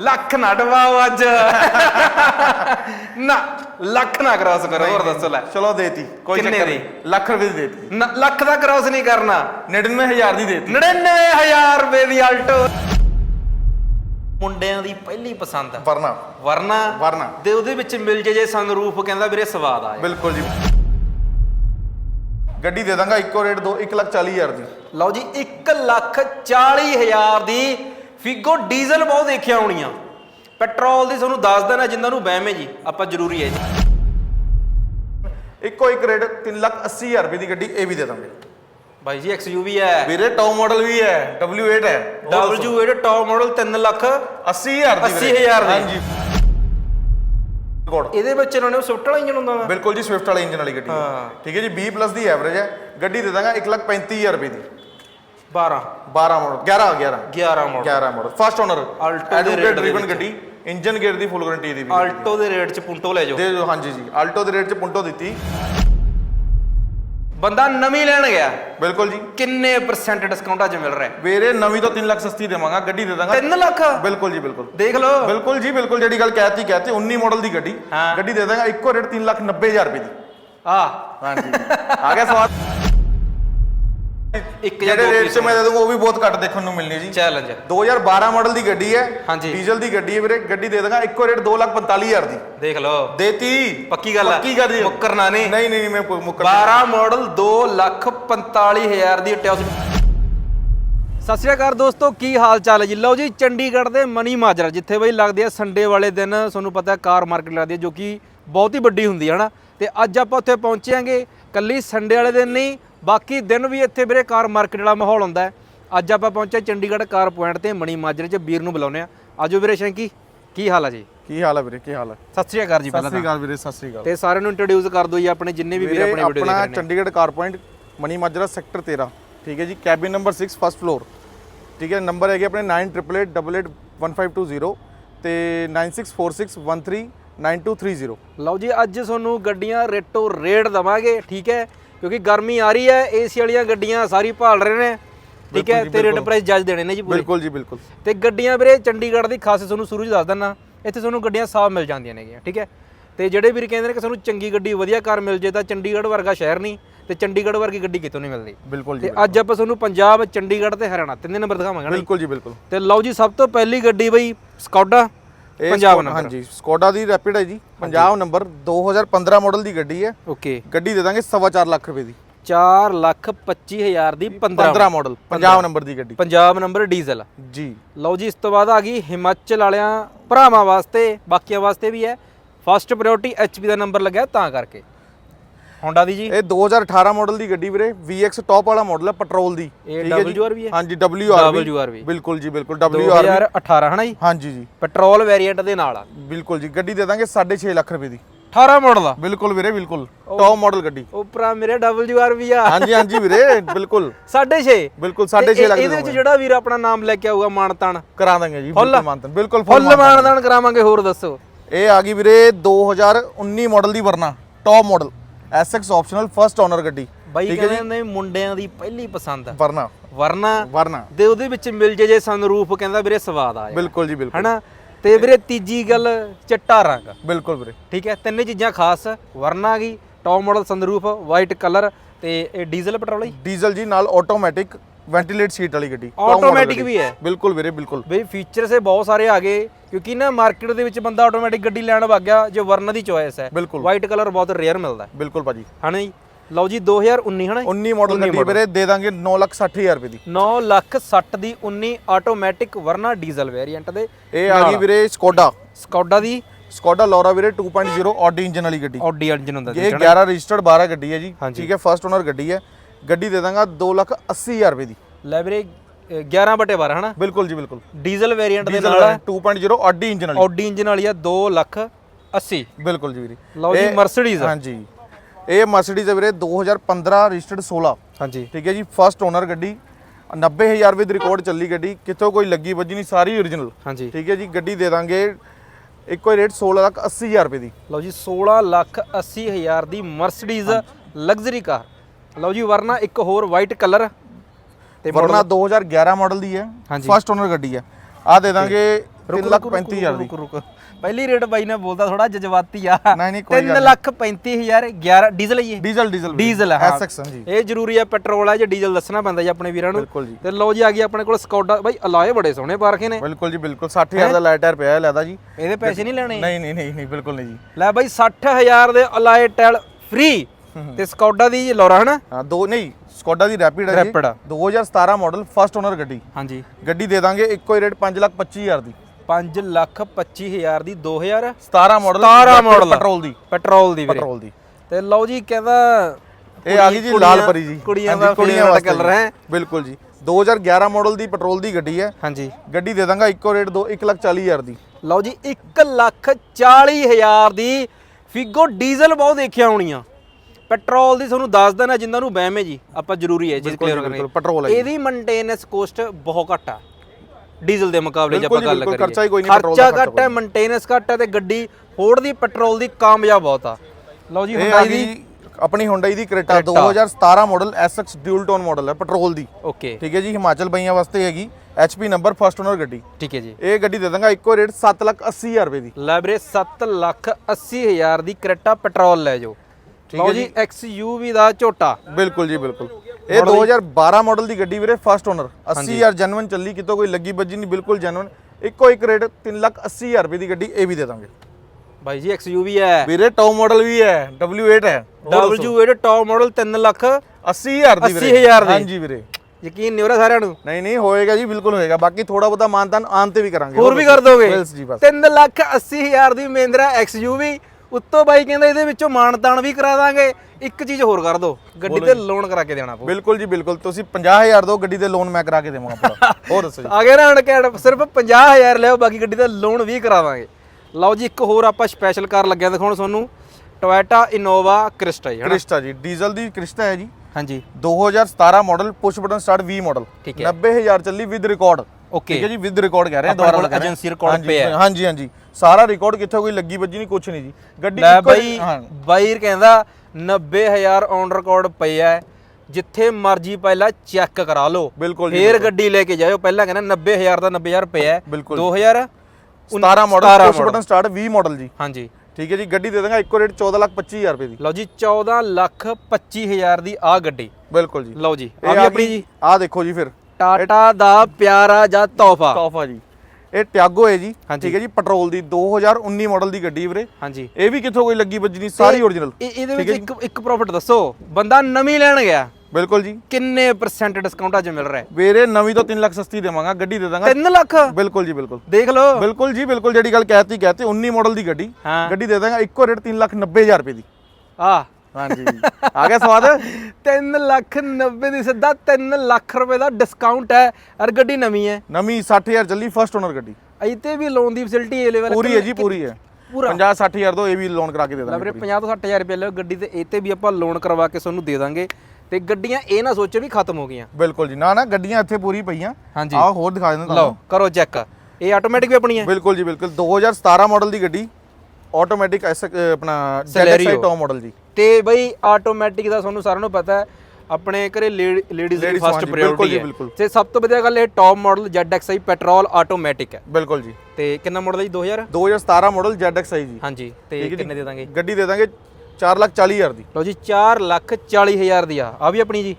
ਲੱਖ ਨਾ ਡਵਾਓ ਅੱਜ। ਨਾ ਲੱਖ ਨਾ ਕਰਾਸ ਕਰੋ ਹੋਰ ਦੱਸੋ ਲੈ। ਚਲੋ ਦੇਤੀ ਕੋਈ ਚੱਕਰ? ਨਹੀਂ। ਲੱਖ ਰੁਪਏ ਦੀ ਦੇਤੀ। ਨਾ- ਲੱਖ ਦਾ ਕਰਾਸ ਨਹੀਂ ਕਰਨਾ। 99000 ਦੀ ਦੇਤੀ। 99000 ਰੁਪਏ ਦੀ ਆਲਟੋ ਮੁੰਡਿਆਂ ਦੀ ਪਹਿਲੀ ਪਸੰਦ। ਵਰਨਾ। ਵਰਨਾ। ਵਰਨਾ। ਤੇ ਉਹਦੇ ਵਿੱਚ ਮਿਲ ਜੇ ਜੇ ਸਨਰੂਫ ਕਹਿੰਦਾ ਵੀਰੇ ਸਵਾਦ ਆ ਬਿਲਕੁਲ ਜੀ। ਗੱਡੀ ਦੇ ਦਾਂਗਾ ਇੱਕੋ ਰੇਟ ਦੋ 140000 ਦੀ। ਲਓ ਜੀ 1 ਲੱਖ 40 ਹਜ਼ਾਰ ਦੀ ਫਿਗੋ ਡੀਜ਼ਲ ਬਹੁਤ ਦੇਖਿਆ ਹੋਣੀਆਂ। ਪੈਟਰੋਲ ਦੀ ਤੁਹਾਨੂੰ ਦੱਸ ਦੇਣਾ ਜਿੰਨਾਂ ਨੂੰ ਵਹਿਮ ਹੈ ਜੀ ਆਪਾਂ ਜ਼ਰੂਰੀ ਹੈ ਜੀ। ਇੱਕੋ ਇੱਕ ਰੇਟ 380000 ਰੁਪਏ ਦੀ ਗੱਡੀ ਇਹ ਵੀ ਦੇ ਦਾਂਗੇ। ਬਾਈ ਜੀ XUV ਹੈ। ਵੀਰੇ ਟੌਪ ਮਾਡਲ ਵੀ ਹੈ W8 ਹੈ। W8 ਟੌਪ ਮਾਡਲ 3 ਲੱਖ 80000 ਦੀ ਵੀਰੇ। 80,000 ਦੀ। ਹਾਂਜੀ। ਇਹਦੇ ਵਿੱਚ ਇਹਨਾਂ ਨੇ ਸਵਿਫਟ ਵਾਲਾ ਇੰਜਨ ਹੁੰਦਾ ਵਾ ਬਿਲਕੁਲ ਜੀ ਸਵਿਫਟ ਵਾਲੇ ਇੰਜਨ ਵਾਲੀ ਗੱਡੀ ਹੈ। ਹਾਂ। ਠੀਕ ਹੈ ਜੀ 20 ਪਲੱਸ ਦੀ ਐਵਰੇਜ ਹੈ। ਗੱਡੀ ਦੇ ਦਾਂਗਾ 135000 ਰੁਪਏ ਦੀ। 12 12 model 11 11 11 model 11 model first owner Alto ਦੇ ਡਰਿਵਨ ਵਿੱਚ। ਗੱਡੀ ਇੰਜਨ ਗੇਅਰ ਦੀ ਫੁੱਲ ਗਾਰੰਟੀ ਦੀ ਵੀ ਆਲਟੋ ਦੇ ਰੇਟ 'ਚ ਪੁੰਟੋ ਲੈ ਜਾਓ। ਦੇ ਦਿਓ, ਹਾਂਜੀ ਜੀ। ਆਲਟੋ ਦੇ ਰੇਟ 'ਚ ਪੁੰਟੋ ਦਿੱਤੀ। ਬੰਦਾ ਨਵੀਂ ਲੈਣ ਗਿਆ। ਬਿਲਕੁਲ ਜੀ। ਕਿੰਨੇ ਪਰਸੈਂਟ ਡਿਸਕਾਊਂਟ ਅੱਜ ਮਿਲ ਰਿਹਾ ਵੀਰੇ ਨਵੀਂ ਤੋਂ 3 ਲੱਖ ਸਸਤੀ ਦੇਵਾਂਗਾ ਗੱਡੀ ਦੇ ਦਾਂਗਾ। 3 ਲੱਖ? ਬਿਲਕੁਲ ਜੀ ਬਿਲਕੁਲ। ਦੇਖ ਲਓ। ਬਿਲਕੁਲ ਜੀ ਬਿਲਕੁਲ ਜਿਹੜੀ ਗੱਲ ਕਹਿਤੀ ਕਹਿਤੀ 19 ਮਾਡਲ ਦੀ ਗੱਡੀ। ਗੱਡੀ ਦੇ ਦਾਂਗਾ ਇੱਕੋ ਰੇਟ 3 ਲੱਖ 90000 ਰੁਪਏ ਦੀ। ਆ। ਹਾਂਜੀ। ਆ ਗਿਆ ਸਵਾਦ। ਇੱਕ ਜਾਂ ਜਿਹੜੇ ਦੋ ਰੇਟ 'ਚ ਮੈਂ ਦੇ ਦੂੰਗਾ ਉਹ ਵੀ ਬਹੁਤ ਘੱਟ ਦੇਖਣ ਨੂੰ ਮਿਲਣੀ ਜੀ। ਚੈਲੰਜ 2012 ਮਾਡਲ ਦੀ ਗੱਡੀ ਹੈ ਹਾਂਜੀ। ਡੀਜ਼ਲ ਦੀ ਗੱਡੀ ਹੈ ਵੀਰੇ ਗੱਡੀ ਦੇ ਦਾਂਗਾ ਇੱਕੋ ਰੇਟ 245000 ਦੀ। ਦੇਖ ਲਓ। ਦੇਤੀ। ਪੱਕੀ ਗੱਲ ਹੈ ਪੱਕੀ ਗੱਲ ਜੀ। ਮੁੱਕਰਨਾ ਨਹੀਂ। ਨਹੀਂ ਨਹੀਂ ਨਹੀਂ, ਮੈਂ ਕੋਈ ਮੁੱਕਰ 12 ਮਾਡਲ 2 ਲੱਖ 45 ਹਜ਼ਾਰ ਦੀ ਟਿਓਸ ਸਤਿ ਸ਼੍ਰੀ ਅਕਾਲ ਦੋਸਤੋ ਕੀ ਹਾਲ ਚਾਲ ਹੈ ਜੀ? ਲਓ ਜੀ ਚੰਡੀਗੜ੍ਹ ਦੇ ਮਨੀ ਮਾਜਰਾ ਜਿੱਥੇ ਬਈ ਲੱਗਦੀ ਹੈ ਸੰਡੇ ਵਾਲੇ ਦਿਨ ਤੁਹਾਨੂੰ ਪਤਾ ਹੈ ਕਾਰ ਮਾਰਕੀਟ ਲੱਗਦੀ ਹੈ ਜੋ ਕਿ ਬਹੁਤ ਹੀ ਵੱਡੀ ਹੁੰਦੀ ਹੈ ਹਨਾ? ਤੇ ਅੱਜ ਆਪਾਂ ਉੱਥੇ ਪਹੁੰਚਾਂਗੇ ਕੱਲੀ ਸੰਡੇ ਵਾਲੇ ਦਿਨ ਨਹੀਂ ਬਾਕੀ ਦਿਨ ਵੀ ਇੱਥੇ ਵੀਰੇ ਕਾਰ ਮਾਰਕੀਟ ਵਾਲਾ ਮਾਹੌਲ ਹੁੰਦਾ ਹੈ। ਅੱਜ ਆਪਾਂ ਪਹੁੰਚੇ ਚੰਡੀਗੜ੍ਹ ਕਾਰ ਪੁਆਇੰਟ ਤੇ ਮਨੀ ਮਾਜਰੇ 'ਚ ਵੀਰ ਨੂੰ ਬੁਲਾਉਂਦੇ ਆ ਆਜੋ ਵੀਰੇ ਸ਼ੈਂਕੀ ਕੀ ਹਾਲ ਹੈ ਜੀ? ਕੀ ਹਾਲ ਹੈ ਵੀਰੇ ਕੀ ਹਾਲ ਹੈ ਸਤਿ ਸ਼੍ਰੀ ਅਕਾਲ ਜੀ ਸਤਿ ਪਹਿਲਾਂ ਸ੍ਰੀ ਅਕਾਲ ਵੀਰੇ ਸਤਿ ਸ੍ਰੀ ਅਕਾਲ। ਤੇ ਸਾਰਿਆਂ ਨੂੰ ਇੰਟਰੋਡਿਊਸ ਕਰ ਦਿਓ ਜੀ ਆਪਣੇ ਜਿੰਨੇ ਵੀ ਵੀਰ ਵੀਰੇ ਆਪਣੀ ਵੀਡੀਓ ਦੇਖ ਆਪਣਾ ਰਹੇ ਨੇ। Chandigarh car point Mani Majra sector 13 ਠੀਕ ਹੈ ਜੀ ਕੈਬਿਨ ਨੰਬਰ 6 ਫਸਟ ਫਲੋਰ ਠੀਕ ਹੈ ਨੰਬਰ ਹੈਗੇ ਆਪਣੇ 9888881520 ਤੇ 9646139230 ਲਓ ਜੀ ਅੱਜ ਤੁਹਾਨੂੰ ਗੱਡੀਆਂ ਰੇਟੋ ਰੇਟ ਦਵਾਂਗੇ ਠੀਕ ਹੈ। ਕਿਉਂਕਿ ਗਰਮੀ ਆ ਰਹੀ ਹੈ ਏਸੀ ਵਾਲੀਆਂ ਗੱਡੀਆਂ ਸਾਰੀ ਭਾਲ ਰਹੇ ਨੇ। ਠੀਕ ਹੈ ਤੇ ਰੇਟ ਪ੍ਰਾਈਸ ਜੱਜ ਦੇਣੇ ਨੇ ਜੀ ਪੂਰੇ। ਬਿਲਕੁਲ ਜੀ ਬਿਲਕੁਲ। ਤੇ ਗੱਡੀਆਂ ਵੀਰੇ ਚੰਡੀਗੜ੍ਹ ਦੀ ਖਾਸ ਤੁਹਾਨੂੰ ਸ਼ੁਰੂ 'ਚ ਦੱਸ ਦਿੰਨਾ ਇੱਥੇ ਤੁਹਾਨੂੰ ਗੱਡੀਆਂ ਸਾਫ਼ ਮਿਲ ਜਾਂਦੀਆਂ ਨੇਗੀਆਂ ਠੀਕ ਹੈ। ਤੇ ਜਿਹੜੇ ਵੀਰ ਕਹਿੰਦੇ ਨੇ ਕਿ ਸਾਨੂੰ ਚੰਗੀ ਗੱਡੀ ਵਧੀਆ ਕਾਰ ਮਿਲ ਜੇ ਤਾਂ ਚੰਡੀਗੜ੍ਹ ਵਰਗਾ ਸ਼ਹਿਰ ਨਹੀਂ ਤੇ ਚੰਡੀਗੜ੍ਹ ਵਰਗੀ ਗੱਡੀ ਕਿਤੋਂ ਨਹੀਂ ਮਿਲਦੀ? ਬਿਲਕੁਲ ਜੀ ਤੇ ਅੱਜ ਆਪਾਂ ਤੁਹਾਨੂੰ ਪੰਜਾਬ ਚੰਡੀਗੜ੍ਹ ਤੇ ਹਰਿਆਣਾ ਤਿੰਨੇ ਨੰਬਰ ਦਿਖਾਵਾਂਗੇ ਨਾ। ਬਿਲਕੁਲ ਜੀ ਬਿਲਕੁਲ। ਤੇ ਲਓ ਜੀ ਸਭ ਤੋਂ ਪਹਿਲੀ ਗੱਡੀ ਬਈ ਸਕਾਡਾ। ਇਹ ਪੰਜਾਬ ਨੰਬਰ। ਹਾਂਜੀ ਸਕੋਡਾ ਦੀ ਰੈਪਿਡ ਹੈ ਜੀ। ਪੰਜਾਬ ਨੰਬਰ 2015 ਮਾਡਲ ਦੀ ਗੱਡੀ ਹੈ। ਓਕੇ। ਗੱਡੀ ਦੇ ਦਾਂਗੇ 4.5 ਲੱਖ ਰੁਪਏ ਦੀ। 4 ਲੱਖ 25 ਹਜ਼ਾਰ ਦੀ 15 15 ਮਾਡਲ ਪੰਜਾਬ ਨੰਬਰ ਦੀ ਗੱਡੀ। Punjab number diesel. ਜੀ। ਲਓ ਜੀ ਇਸ ਤੋਂ ਬਾਅਦ ਆ ਗਈ ਹਿਮਾਚਲ ਵਾਲਿਆਂ ਭਰਾਵਾਂ ਵਾਸਤੇ ਬਾਕੀਆਂ ਵਾਸਤੇ ਵੀ ਹੈ। ਫਸਟ ਪ੍ਰਾਇੋਰਟੀ ਐਚਪੀ ਦਾ ਨੰਬਰ ਲੱਗਿਆ ਤਾਂ ਕਰਕੇ। ਹੋਂਡਾ ਦੀ ਜੀ? ਇਹ 2018 ਮਾਡਲ ਦੀ ਗੱਡੀ ਵੀਰੇ VX ਟੌਪ ਵਾਲਾ ਮਾਡਲ ਹੈ ਪੈਟਰੋਲ ਦੀ। ਠੀਕ ਹੈ ਜੀ? WR ਵੀ ਹੈ? ਹਾਂਜੀ WR ਵੀ WR ਵੀ। ਬਿਲਕੁਲ ਜੀ ਬਿਲਕੁਲ WR ਵੀ 2018 ਹਨਾ ਜੀ? ਹਾਂਜੀ ਜੀ। ਪੈਟਰੋਲ ਵੇਰੀਐਂਟ ਦੇ ਨਾਲ ਆ। ਬਿਲਕੁਲ ਜੀ ਗੱਡੀ ਦੇ ਦਾਂਗੇ 6.5 ਲੱਖ ਰੁਪਏ ਦੀ। 18 ਮਾਡਲ ਆ? ਬਿਲਕੁਲ ਵੀਰੇ ਬਿਲਕੁਲ। ਟੌਪ ਮਾਡਲ ਗੱਡੀ। ਉਪਰਾ ਮੇਰੇ WR ਵੀ ਆ। ਹਾਂਜੀ ਹਾਂਜੀ ਵੀਰੇ ਬਿਲਕੁਲ। 6.5 ਬਿਲਕੁਲ 6.5 ਲੱਖ ਇਹਦੇ ਵਿੱਚ ਜਿਹੜਾ ਵੀਰ ਆਪਣਾ ਨਾਮ ਲੈ ਕੇ ਆਊਗਾ ਮਾਨਤਾਨ। ਕਰਾ ਦਾਂਗੇ ਜੀ ਫੁੱਲ? ਮਾਨਤਨ ਬਿਲਕੁਲ ਫੁੱਲ ਮਾਨਤਾਨ। ਕਰਾਵਾਂਗੇ ਹੋਰ ਦੱਸੋ। ਇਹ ਆ ਗਈ ਵੀਰੇ 2019 ਮਾਡਲ ਦੀ Verna top model SX optional first owner ਗੱਡੀ। ਬਾਈ ਕਹਿੰਦੇ ਹੁੰਦੇ ਮੁੰਡਿਆਂ ਦੀ ਪਹਿਲੀ ਪਸੰਦ। ਆ ਵਰਨਾ। ਵਰਨਾ। ਵਰਨਾ। ਦੇ ਉਹਦੇ ਵਿੱਚ ਮਿਲ ਜੇ ਜੇ ਸਨਰੂਫ ਕਹਿੰਦਾ ਵੀਰੇ ਸਵਾਦ ਆ ਬਿਲਕੁਲ ਜੀ ਬਿਲਕੁਲ। ਹਨਾ? ਤੇ ਵੀਰੇ ਤੀਜੀ ਗੱਲ ਚਿੱਟਾ ਰੰਗ। ਬਿਲਕੁਲ ਵੀਰੇ। ਠੀਕ ਹੈ? ਤਿੰਨੇ ਚੀਜ਼ਾਂ ਖਾਸ। ਵਰਨਾ ਗਈ top model sunroof white colour ਤੇ ਇਹ ਡੀਜ਼ਲ ਪੈਟਰੋਲ ਹੀ ਡੀਜ਼ਲ ਜੀ ਨਾਲ ਆਟੋਮੈਟਿਕ ਵੈਂਟੀਲੇਟ ਸੀਟ ਵਾਲੀ ਗੱਡੀ। ਗੱਡੀ। ਵੀ ਹੈ। ਬਿਲਕੁਲ ਵੀਰੇ ਬਿਲਕੁਲ। ਬਈ ਫੀਚਰ ਸੇ ਬਹੁਤ ਸਾਰੇ ਆ ਗਏ। ਕਿਉਂਕਿ ਨਾ ਮਾਰਕੀਟ ਦੇ ਵਿੱਚ ਬੰਦਾ ਆਟੋਮੈਟਿਕ ਗੱਡੀ ਲੈਣ ਵਗ ਗਿਆ ਜੇ ਵਰਨਾ ਦੀ ਚੋਇਸ ਹੈ। ਬਿਲਕੁਲ। ਵਾਈਟ ਕਲਰ ਬਹੁਤ ਰੇਅਰ ਮਿਲਦਾ ਹੈ। ਬਿਲਕੁਲ ਭਾਜੀ। ਹਨਾ ਜੀ? ਲਓ ਜੀ 2019 ਹਨਾ 19 ਮਾਡਲ ਗੱਡੀ ਵੀਰੇ ਦੇ ਦਾਂਗੇ 960000 ਰੁਪਏ ਦੀ। 9 ਲੱਖ 60 ਦੀ 19 ਆਟੋਮੈਟਿਕ ਵਰਨਾ ਡੀਜ਼ਲ ਵੇਰੀਐਂਟ ਦੇ ਇਹ ਆ ਗਈ ਵੀਰੇ ਸਕੋਡਾ ਸਕੌਡਾ ਦੀ? ਸਕੋਡਾ ਲੋਰਾ ਵੀਰੇ 2.0 ਆਡੀ ਇੰਜਨ ਵਾਲੀ ਗੱਡੀ। ਆਡੀ ਇੰਜਨ ਹੁੰਦਾ ਜੀ ਇਹ 11 ਰਜਿਸਟਰਡ 12 ਗੱਡੀ ਹੈ ਜੀ। ਹਾਂਜੀ। ਠੀਕ ਹੈ ਫਰਸਟ ਓਨਰ ਗੱਡੀ ਹੈ। ਗੱਡੀ ਦੇ ਦਾਂਗਾ 280000 ਰੁਪਏ ਦੀ। ਲੈ ਵੀਰੇ 11 ਬਟੇ 12 ਹਨਾ? ਬਿਲਕੁਲ ਜੀ ਬਿਲਕੁਲ। ਡੀਜ਼ਲ ਵੇਰੀਐਂਟ ਦੇ ਨਾਲ 2.0 ਆਡੀ ਇੰਜਨ ਵਾਲੀ। ਆਡੀ ਇੰਜਨ ਵਾਲੀ ਆ 2 ਲੱਖ 80 ਬਿਲਕੁਲ ਜੀ ਵੀਰੇ। ਲਓ ਜੀ ਮਰਸੀਡੀਜ਼ ਹਾਂਜੀ। ਇਹ ਮਰਸੀਡੀਜ਼ ਹੈ ਵੀਰੇ 2015 ਰਜਿਸਟਰਡ 16 ਹਾਂਜੀ। ਠੀਕ ਹੈ ਜੀ ਫਰਸਟ ਓਨਰ ਗੱਡੀ 90000 ਰੁਪਏ ਦੀ ਰਿਕਾਰਡ ਚੱਲੀ ਗੱਡੀ ਕਿੱਥੋਂ ਕੋਈ ਲੱਗੀ ਵੱਜੀ ਨਹੀਂ ਸਾਰੀ ਓਰੀਜਨਲ ਹਾਂਜੀ। ਠੀਕ ਹੈ ਜੀ ਗੱਡੀ ਦੇ ਦਾਂਗੇ ਇੱਕੋ ਹੀ ਰੇਟ 16 ਲੱਖ 80000 ਰੁਪਏ ਦੀ। ਲਓ ਜੀ 16 ਲੱਖ 80 ਹਜ਼ਾਰ ਦੀ ਮਰਸੀਡੀਜ਼ ਲਗਜ਼ਰੀ ਕਾਰ ਲਓ ਜੀ ਵਰਨਾ ਇੱਕ ਹੋਰ ਵਾਈਟ ਕਲਰ ਤੇ ਵਰਨਾ 2011 ਮਾਡਲ ਦੀ ਹੈ। ਹਾਂਜੀ। ਫਰਸਟ ਓਨਰ ਗੱਡੀ ਹੈ। ਆ ਦੇ ਦਾਂਗੇ 3 ਲੱਖ 35000 ਦੀ। ਰੁਕ ਰੁਕ ਪਹਿਲੀ ਰੇਟ ਬਾਈ ਨੇ ਬੋਲਦਾ ਥੋੜਾ ਜਜ਼ਬਾਤੀ ਆ। ਨਹੀਂ, ਨਹੀਂ, ਕੋਈ ਗੱਲ 3 ਲੱਖ 35000 11 ਡੀਜ਼ਲ ਹੀ ਇਹ? ਡੀਜ਼ਲ ਡੀਜ਼ਲ ਡੀਜ਼ਲ ਹੈ ਐਸਐਕਸ ਜੀ। ਇਹ ਜ਼ਰੂਰੀ ਹੈ ਪੈਟਰੋਲ ਹੈ ਜਾਂ ਡੀਜ਼ਲ ਦੱਸਣਾ ਪੈਂਦਾ ਜੀ ਆਪਣੇ ਵੀਰਾਂ ਨੂੰ। ਤੇ ਲਓ ਜੀ ਆ ਗਈ ਆਪਣੇ ਕੋਲ ਸਕੌਡਾ। ਬਾਈ ਅਲਾਏ ਬੜੇ ਸੋਹਣੇ ਪਾ ਰਖੇ ਨੇ। ਬਿਲਕੁਲ ਜੀ ਬਿਲਕੁਲ। 60000 ਦਾ ਲਾਈਟ ਟਾਇਰ ਪਿਆ ਹੈ ਲੈਦਾ ਜੀ। ਇਹਦੇ ਪੈਸੇ ਨਹੀਂ ਲੈਣੇ? ਨਹੀਂ ਨਹੀਂ ਨਹੀਂ ਨਹੀਂ ਬਿਲਕੁਲ ਨਹੀਂ ਜੀ। ਲੈ ਬਾਈ 60000 ਦੇ ਅਲਾਏ ਟੈਲ ਫ੍ਰੀ। ਤੇ ਸਕੌਡਾ ਦੀ ਲੋਰਾ ਹਨਾ? ਹਾਂ ਦੋ ਨਹੀਂ ਸਕੋਡਾ ਦੀ ਰੈਪਿਡ ਹੈ ਜੀ। Rapid ਆ। 2017 ਮਾਡਲ ਫਸਟ ਓਨਰ ਗੱਡੀ। ਹਾਂਜੀ। ਗੱਡੀ ਦੇ ਦਾਂਗੇ ਇੱਕੋ ਹੀ ਰੇਟ 525000 ਦੀ। 5 ਲੱਖ 25000 ਦੀ 2000 17 ਮਾਡਲ 17 model ਆ। ਪੈਟਰੋਲ ਦੀ। ਪੈਟਰੋਲ ਦੀ ਵੀਰੇ। ਪੈਟਰੋਲ ਦੀ। ਤੇ ਲਓ ਜੀ ਕਹਿੰਦਾ ਇਹ ਆ ਗਈ ਜੀ ਲਾਲ ਪਰੀ ਜੀ। ਕੁੜੀਆਂ ਦਾ ਕੁੜੀਆਂ ਵਾਸਤੇ ਕਲਰ ਹੈ। ਬਿਲਕੁਲ ਜੀ। 2011 ਮਾਡਲ ਦੀ ਪੈਟਰੋਲ ਦੀ ਗੱਡੀ ਹੈ। ਹਾਂਜੀ। ਗੱਡੀ ਦੇ ਦਾਂਗਾ ਇੱਕੋ ਰੇਟ 2 140000 ਦੀ। ਲਓ ਜੀ 1 ਲੱਖ 40000 ਦੀ ਫਿਗੋ ਡੀਜ਼ਲ ਬਹੁਤ ਦੇਖਿਆ ਹੋਣੀਆਂ ਪੈਟਰੋਲ ਦੀ ਤੁਹਾਨੂੰ ਦੱਸ ਦੇਣਾ ਜਿੰਨਾਂ ਨੂੰ ਵਹਿਮ ਹੈ ਜੀ ਆਪਾਂ ਜ਼ਰੂਰੀ ਹੈ ਬਿਲਕੁਲ ਕਲੀਅਰ ਜੀ, ਕਰਨੀ। ਪੈਟਰੋਲ ਹੈ ਜੀ। ਇਹਦੀ ਮੇਨਟੇਨੈਂਸ ਕੋਸਟ ਬਹੁਤ ਘੱਟ ਆ ਡੀਜ਼ਲ ਦੇ ਮੁਕਾਬਲੇ ਜੇ ਆਪਾਂ ਜੀ, ਗੱਲ ਕਰੀਏ। ਖਰਚਾ ਹੀ ਕੋਈ ਨਹੀਂ, ਪੈਟਰੋਲ ਦਾ ਖਰਚਾ ਘੱਟ ਹੈ ਮੇਨਟੇਨੈਂਸ ਘੱਟ ਹੈ ਤੇ ਗੱਡੀ ਫੋਰਡ ਦੀ ਪੈਟਰੋਲ ਦੀ ਕਾਮਯਾਬ ਬਹੁਤ ਆ। ਲਓ ਜੀ ਹੁੰਡਾਈ ਦੀ ਆਪਣੀ ਹੁੰਡਾਈ ਦੀ Creta 2017 model SX dual tone model ਹੈ ਪੈਟਰੋਲ ਦੀ। ਓਕੇ ਠੀਕ ਹੈ ਜੀ ਹਿਮਾਚਲ ਬਈਆਂ ਵਾਸਤੇ ਹੈਗੀ HP ਨੰਬਰ ਫਸਟ ਓਨਰ ਗੱਡੀ। ਠੀਕ ਹੈ ਜੀ। ਇਹ ਗੱਡੀ ਦੇ ਦਾਂਗਾ ਇੱਕੋ ਰੇਟ 780000 ਰੁਪਏ ਦੀ। ਲੈ ਵੀਰੇ 7 ਲੱਖ 80 ਹਜ਼ਾਰ ਦੀ ਕਰੇਟਾ ਪੈਟਰੋਲ ਲੈ ਜਾਓ। ਲਓ ਜੀ XUV ਦਾ ਝੋਟਾ। ਬਿਲਕੁਲ ਜੀ ਬਿਲਕੁਲ। ਇਹ 2012 ਮਾਡਲ ਦੀ ਗੱਡੀ ਵੀਰੇ ਫਸਟ ਓਨਰ 80000 ਜੈਨੂਇਨ ਚੱਲੀ ਕਿਤੋਂ ਕੋਈ ਲੱਗੀ ਬੱਜੀ ਨਹੀਂ ਬਿਲਕੁਲ ਜੈਨੂਇਨ ਇੱਕੋ ਇੱਕ ਰੇਟ 380000 ਰੁਪਏ ਦੀ ਗੱਡੀ ਇਹ ਵੀ ਦੇ ਦਾਂਗੇ। ਬਾਈ ਜੀ XUV ਹੈ। ਵੀਰੇ ਟੌਪ ਮਾਡਲ ਵੀ ਹੈ W8 ਹੈ। W8 ਟੌਪ ਮਾਡਲ 3 ਲੱਖ 80000 ਦੀ ਵੀਰੇ। 80,000 ਦੀ। ਹਾਂਜੀ ਵੀਰੇ। ਯਕੀਨ ਨਹੀਂ ਹੋ ਰਿਹਾ ਸਾਰਿਆਂ ਨੂੰ? ਨਹੀਂ ਨਹੀਂ ਹੋਏਗਾ ਜੀ ਬਿਲਕੁਲ ਹੋਏਗਾ। ਬਾਕੀ ਥੋੜਾ ਬਹੁਤਾ ਮਾਨਤਾਨ ਆਨ ਤੇ ਵੀ ਕਰਾਂਗੇ। ਹੋਰ ਵੀ ਕਰ ਦੋਗੇ? ਜੀ ਬਸ। 3 ਲੱਖ 80 ਹਜ਼ਾਰ ਦੀ ਮਹਿੰਦਰਾ XUV ਉੱਤੋਂ ਬਾਈ ਕਹਿੰਦਾ ਇਹਦੇ ਵਿੱਚੋਂ ਮਾਨਤਾਨ ਵੀ ਕਰਾ ਦਾਂਗੇ ਇੱਕ ਚੀਜ਼ ਹੋਰ ਕਰ ਦੋ ਗੱਡੀ ਤੇ ਲੋਨ ਕਰਾ ਕੇ ਦੇਣਾ ਪਊ। ਬਿਲਕੁਲ ਜੀ ਬਿਲਕੁਲ। ਤੁਸੀਂ 50000 ਦੋ ਗੱਡੀ ਦੇ ਲੋਨ ਮੈਂ ਕਰਾ ਕੇ ਦੇਵਾਂਗਾ ਪੂਰਾ। ਹੋਰ ਦੱਸੋ ਜੀ। ਆ ਗਿਆ ਨਾ ਅਣਕੈਡ ਸਿਰਫ 50000 ਲਿਓ ਬਾਕੀ ਗੱਡੀ ਦਾ ਲੋਨ ਵੀ ਕਰਾ ਦਾਂਗੇ। ਲਓ ਜੀ ਇੱਕ ਹੋਰ ਆਪਾਂ ਸਪੈਸ਼ਲ ਕਾਰ ਲੱਗਿਆ ਦਿਖਾਉਣ ਤੁਹਾਨੂੰ। Toyota Innova Crysta G Crysta G diesel ਦੀ ਕ੍ਰਿਸਟਾ ਹੈ ਜੀ। ਹਾਂਜੀ। 2017 model push button start 20 model ਠੀਕ ਹੈ। 90000 ਚੱਲੀ ਵਿਦ ਰਿਕਾਰਡ ਓਕੇ ਠੀਕ ਹੈ ਜੀ ਵਿਦ ਰਿਕਾਰਡ ਕਹਿ ਰਹੇ ਆਪਣੇ ਦੁਬਾਰਾ record ਹਾਂਜੀ, ਪਿਆ ਹੈ। ਹਾਂਜੀ ਹਾਂਜੀ। ਸਾਰਾ ਰਿਕਾਰਡ ਕਿੱਥੇ ਕੋਈ ਲੱਗੀ ਵੱਜੀ ਨਹੀਂ ਕੁਛ ਨਹੀਂ ਜੀ। ਗੱਡੀ ਲੈ ਇੱਕੋ ਬਾਈ ਹਾਂ। ਬਾਈ ਕਹਿੰਦਾ 90000 ਔਨ ਰਿਕਾਰਡ ਪਿਆ ਜਿੱਥੇ ਮਰਜ਼ੀ ਪਹਿਲਾਂ ਚੈੱਕ ਕਰਾ ਲਓ। ਬਿਲਕੁਲ ਜੀ ਫੇਰ ਗੱਡੀ ਲੈ ਕੇ ਜਾਇਓ। ਪਹਿਲਾਂ ਕਹਿੰਦਾ 90000 ਦਾ 90000 ਪਿਆ ਹੈ ਬਿਲਕੁਲ। 2000 17 model 17 push button start 20 model ਜੀ। ਹਾਂਜੀ। ਠੀਕ ਹੈ ਜੀ ਗੱਡੀ ਦੇ ਦਾਂਗਾ ਇੱਕੋ ਰੇਟ 14,25,000 ਰੁਪਏ ਦੀ। ਲਓ ਜੀ 14 ਲੱਖ 25000 ਦੀ ਆ ਗੱਡੀ। ਬਿਲਕੁਲ ਜੀ। ਲਓ ਜੀ ਆ ਵੀ ਆ ਆਪਣੀ ਜੀ। ਆਹ ਦੇਖੋ ਜੀ ਫਿਰ। ਟਾਟਾ ਦਾ ਪਿਆਰਾ ਜਾਂ ਤੋਹਫਾ। ਟੌਫਾ ਜੀ। ਇਹ ਟਿਆਗੋ ਹੈ ਜੀ। ਠੀਕ ਹੈ ਜੀ ਪੈਟਰੋਲ ਦੀ 2019 ਮਾਡਲ ਦੀ ਗੱਡੀ ਵੀਰੇ। ਹਾਂਜੀ। ਇਹ ਵੀ ਕਿੱਥੋਂ ਕੋਈ ਲੱਗੀ ਵੱਜੀ ਨਹੀਂ ਸਾਰੀ ਓਰੀਜਨਲ ਇਹ- ਇਹਦੇ ਵਿੱਚ ਇੱਕ ਇੱਕ ਪ੍ਰੋਫਿਟ ਦੱਸੋ ਬੰਦਾ ਨਵੀਂ ਲੈਣ ਗਿਆ। ਬਿਲਕੁਲ ਜੀ। ਕਿੰਨੇ ਪਰਸੈਂਟ ਡਿਸਕਾਊਂਟ ਅੱਜ ਮਿਲ ਰਿਹਾ? ਹੈ ਵੀਰੇ ਨਵੀਂ ਤੋਂ 3 ਲੱਖ ਸਸਤੀ ਦੇਵਾਂਗਾ ਗੱਡੀ ਦੇ ਦਾਂਗਾ। 3 ਲੱਖ? ਬਿਲਕੁਲ ਜੀ ਬਿਲਕੁਲ। ਦੇਖ ਲਓ। ਬਿਲਕੁਲ ਜੀ ਬਿਲਕੁਲ ਜਿਹੜੀ ਗੱਲ ਕਹਿਤੀ ਕਹਿਤੀ 19 ਮਾਡਲ ਦੀ ਗੱਡੀ। ਗੱਡੀ ਦੇ ਦਾਂਗਾ ਇੱਕੋ ਰੇਟ 3 ਲੱਖ 90000 ਰੁਪਏ ਦੀ। ਆ। ਹਾਂਜੀ। ਆ ਗਿਆ ਸਵਾਦ? 3 ਲੱਖ 90 ਦੀ ਸਿੱਧਾ 3 ਲੱਖ ਰੁਪਏ ਦਾ ਡਿਸਕਾਊਂਟ ਹੈ। ਔਰ ਗੱਡੀ ਨਵੀਂ ਹੈ। ਨਵੀਂ 60000 ਚੱਲੀ ਫਸਟ ਓਨਰ ਗੱਡੀ। ਇੱਥੇ ਵੀ ਲੋਨ ਦੀ ਫੈਸਿਲਿਟੀ ਅਵੇਲੇਬਲ ਪੂਰੀ ਹੈ ਜੀ ਪੂਰੀ ਹੈ। ਪੂਰਾ। 50 60000 ਦੋ ਇਹ ਵੀ ਲੋਨ ਕਰਾ ਕੇ ਦੇ ਲੈ ਦਾਂਗੇ ਵੀਰੇ 50 ਤੋਂ 60000 ਰੁਪਏ ਲਿਓ ਗੱਡੀ ਤੇ ਇਹ ਤੇ ਵੀ ਆਪਾਂ ਲੋਨ ਕਰਵਾ ਕੇ ਤੁਹਾਨੂੰ ਦੇ ਦਾਂਗੇ। ਤੇ ਗੱਡੀਆਂ ਇਹ ਨਾ ਸੋਚੋ ਵੀ ਖਤਮ ਹੋ ਗਈਆਂ। ਬਿਲਕੁਲ ਜੀ। ਨਾ ਨਾ ਗੱਡੀਆਂ ਇੱਥੇ ਪੂਰੀ ਪਈਆਂ। ਆਹ ਹੋਰ ਦਿਖਾ ਦਿੰਦਾ ਲਓ ਕਰੋ ਚੈੱਕ ਇਹ ਆਟੋਮੈਟਿਕ ਵੀ ਆਪਣੀ ਹੈ। ਬਿਲਕੁਲ ਜੀ ਬਿਲਕੁਲ। 2017 ਮਾਡਲ ਦੀ ਗੱਡੀ ਆਟੋਮੈਟਿਕ ਐਸ ਆਪਣਾ। ZXi ਟੌਪ ਮਾਡਲ ਜੀ। ਤੇ ਬਈ ਆਟੋਮੈਟਿਕ ਦਾ ਤੁਹਾਨੂੰ ਸਾਰਿਆਂ ਨੂੰ ਪਤਾ ਹੈ ਆਪਣੇ ਘਰੇ ਲੇਡੀਜ਼ ਦੀ ਫਸਟ ਪ੍ਰਾਇੋਰਟੀ ਹੈ। ਤੇ ਸਭ ਤੋਂ ਵਧੀਆ ਗੱਲ ਇਹ top model ZXi petrol automatic ਹੈ। ਬਿਲਕੁਲ ਜੀ। ਤੇ ਕਿੰਨਾ ਮਾਡਲ ਹੈ ਜੀ? 2000 2017 ਮਾਡਲ ZXi ਜੀ। ਹਾਂਜੀ ਤੇ। ਕਿੰਨੇ ਦੇ ਦਾਂਗੇ? ਗੱਡੀ ਦੇ ਦਾਂਗੇ 440000 ਦੀ। ਲਓ ਜੀ 4 ਲੱਖ 40 ਹਜ਼ਾਰ ਦੀ ਆ। ਆ ਵੀ ਆਪਣੀ ਜੀ।